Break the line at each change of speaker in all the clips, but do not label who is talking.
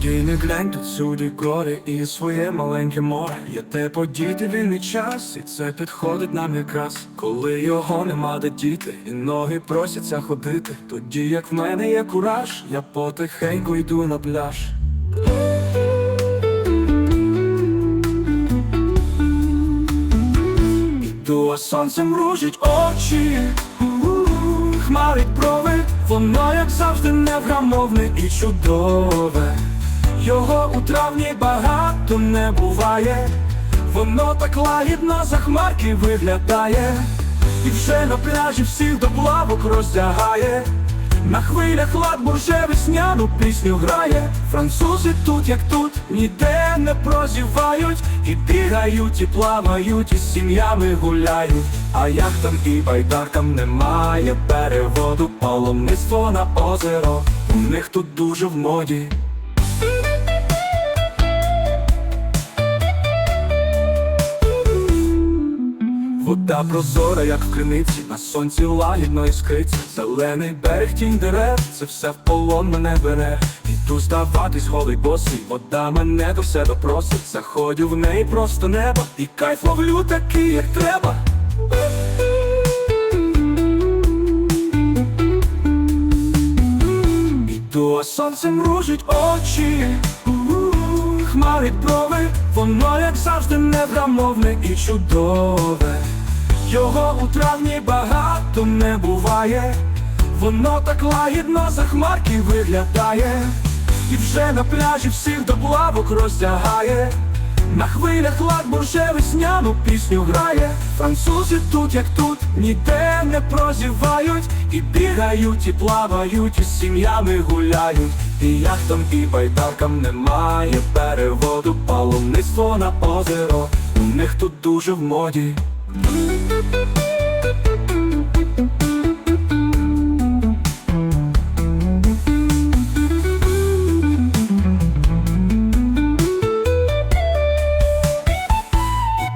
день тут всюди гори і своє маленьке море. Є те подіти вільний час, і це підходить нам якраз. Коли його нема де діти, і ноги просяться ходити. Тоді як в мене є кураж, я потихеньку йду на пляж. Іду, а сонце мружить очі, хмарить брови, воно, як завжди, невгамовне і чудове. Його у травні багато не буває, воно так лагідно за хмарки виглядає, і вже на пляжі всіх до плавок роздягає. На хвилях лад бурже весняну пісню грає. Французи тут, як тут, ніде не прозівають, і бігають, і плавають, і з сім'ями гуляють. А яхтам і байдаркам немає переводу, паломництво на озеро. У них тут дуже в моді. Вода прозора, як в криниці, на сонці лагідно іскриться Зелений берег, тінь дерев, це все в полон мене бере. Іду здаватись голий босий, вода мене до себе просить Заходю в неї просто небо, і кайф ловлю такий, як треба. Іду, а сонце мружить очі, хмарить брови, воно, як завжди, невгамовне і чудове. Його у травні багато не буває, воно так лагідно за хмарки виглядає, і вже на пляжі всіх до плавок роздягає. На хвилях лад бурже весняну пісню грає. Французи тут, як тут, ніде не прозівають, і бігають, і плавають, і з сім'ями гуляють. І яхтам, і байдаркам немає переводу, паломництво на озеро. У них тут дуже в моді.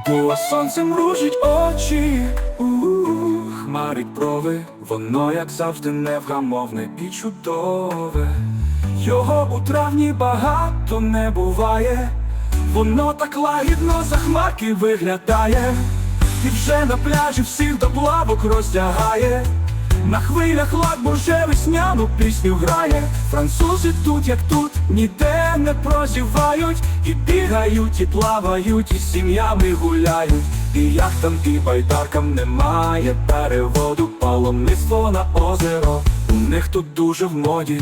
Бо сонце мружить очі, У-у-у, хмарить брови, воно, як завжди, невгамовне і чудове. Його у травні багато не буває, воно так лагідно за хмарки виглядає, і вже на пляжі всіх до плавок роздягає. На хвилях лад бурже весняну пісню грає. Французи тут, як тут, ніде не прозівають, і бігають, і плавають, і сім'ями гуляють. І яхтам, і байдаркам немає переводу, паломництво на озеро. У них тут дуже в моді.